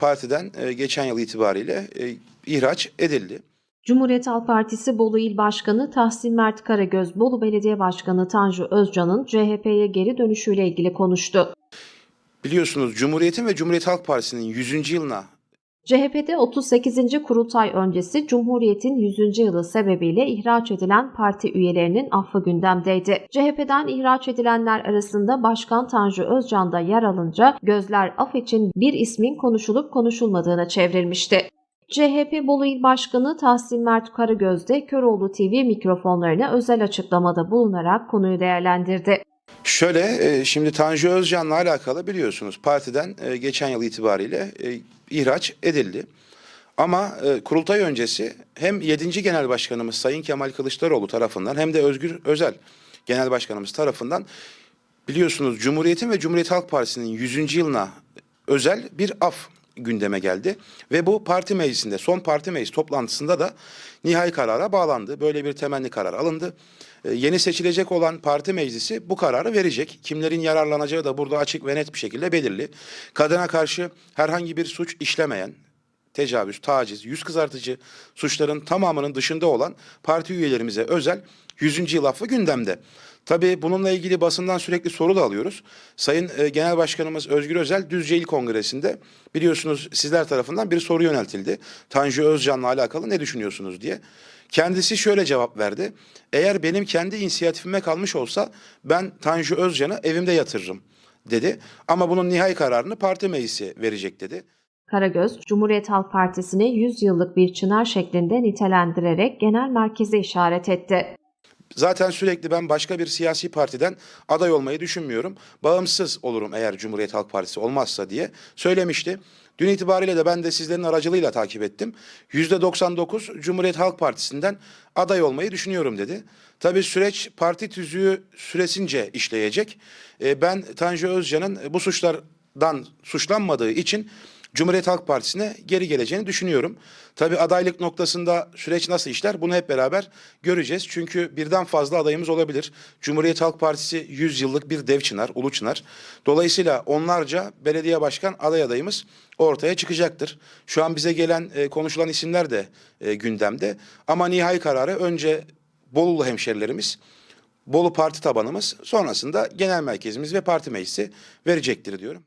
partiden e, geçen yıl itibariyle e, ihraç edildi. Cumhuriyet Halk Partisi Bolu İl Başkanı Tahsin Mert Karagöz, Bolu Belediye Başkanı Tanju Özcan'ın CHP'ye geri dönüşüyle ilgili konuştu. Biliyorsunuz Cumhuriyet'in ve Cumhuriyet Halk Partisi'nin 100. yılına CHP'de 38. kurultay öncesi Cumhuriyet'in 100. yılı sebebiyle ihraç edilen parti üyelerinin affı gündemdeydi. CHP'den ihraç edilenler arasında Başkan Tanju Özcan da yer alınca gözler af için bir ismin konuşulup konuşulmadığına çevrilmişti. CHP Bolu İl Başkanı Tahsin Mert Karagöz de Köroğlu TV mikrofonlarına özel açıklamada bulunarak konuyu değerlendirdi. Şöyle e, şimdi Tanju Özcan'la alakalı biliyorsunuz partiden e, geçen yıl itibariyle e, ihraç edildi. Ama kurultay öncesi hem 7. Genel Başkanımız Sayın Kemal Kılıçdaroğlu tarafından hem de Özgür Özel Genel Başkanımız tarafından biliyorsunuz Cumhuriyet'in ve Cumhuriyet Halk Partisi'nin 100. yılına özel bir af gündeme geldi. Ve bu parti meclisinde son parti meclis toplantısında da nihai karara bağlandı. Böyle bir temenni karar alındı. Ee, yeni seçilecek olan parti meclisi bu kararı verecek. Kimlerin yararlanacağı da burada açık ve net bir şekilde belirli. Kadına karşı herhangi bir suç işlemeyen, tecavüz, taciz, yüz kızartıcı suçların tamamının dışında olan parti üyelerimize özel 100. yıl affı gündemde. Tabii bununla ilgili basından sürekli soru da alıyoruz. Sayın e, Genel Başkanımız Özgür Özel Düzce İl Kongresi'nde biliyorsunuz sizler tarafından bir soru yöneltildi. Tanju Özcan'la alakalı ne düşünüyorsunuz diye. Kendisi şöyle cevap verdi. Eğer benim kendi inisiyatifime kalmış olsa ben Tanju Özcan'ı evimde yatırırım dedi. Ama bunun nihai kararını parti meclisi verecek dedi. Karagöz, Cumhuriyet Halk Partisi'ni 100 yıllık bir çınar şeklinde nitelendirerek genel merkeze işaret etti. Zaten sürekli ben başka bir siyasi partiden aday olmayı düşünmüyorum. Bağımsız olurum eğer Cumhuriyet Halk Partisi olmazsa diye söylemişti. Dün itibariyle de ben de sizlerin aracılığıyla takip ettim. %99 Cumhuriyet Halk Partisi'nden aday olmayı düşünüyorum dedi. Tabii süreç parti tüzüğü süresince işleyecek. Ee, Ben Tanju Özcan'ın bu suçlardan suçlanmadığı için Cumhuriyet Halk Partisi'ne geri geleceğini düşünüyorum. Tabii adaylık noktasında süreç nasıl işler bunu hep beraber göreceğiz. Çünkü birden fazla adayımız olabilir. Cumhuriyet Halk Partisi 100 yıllık bir dev çınar, ulu çınar. Dolayısıyla onlarca belediye başkan aday adayımız ortaya çıkacaktır. Şu an bize gelen e, konuşulan isimler de e, gündemde. Ama nihai kararı önce Bolulu hemşerilerimiz, Bolu parti tabanımız sonrasında genel merkezimiz ve parti meclisi verecektir diyorum.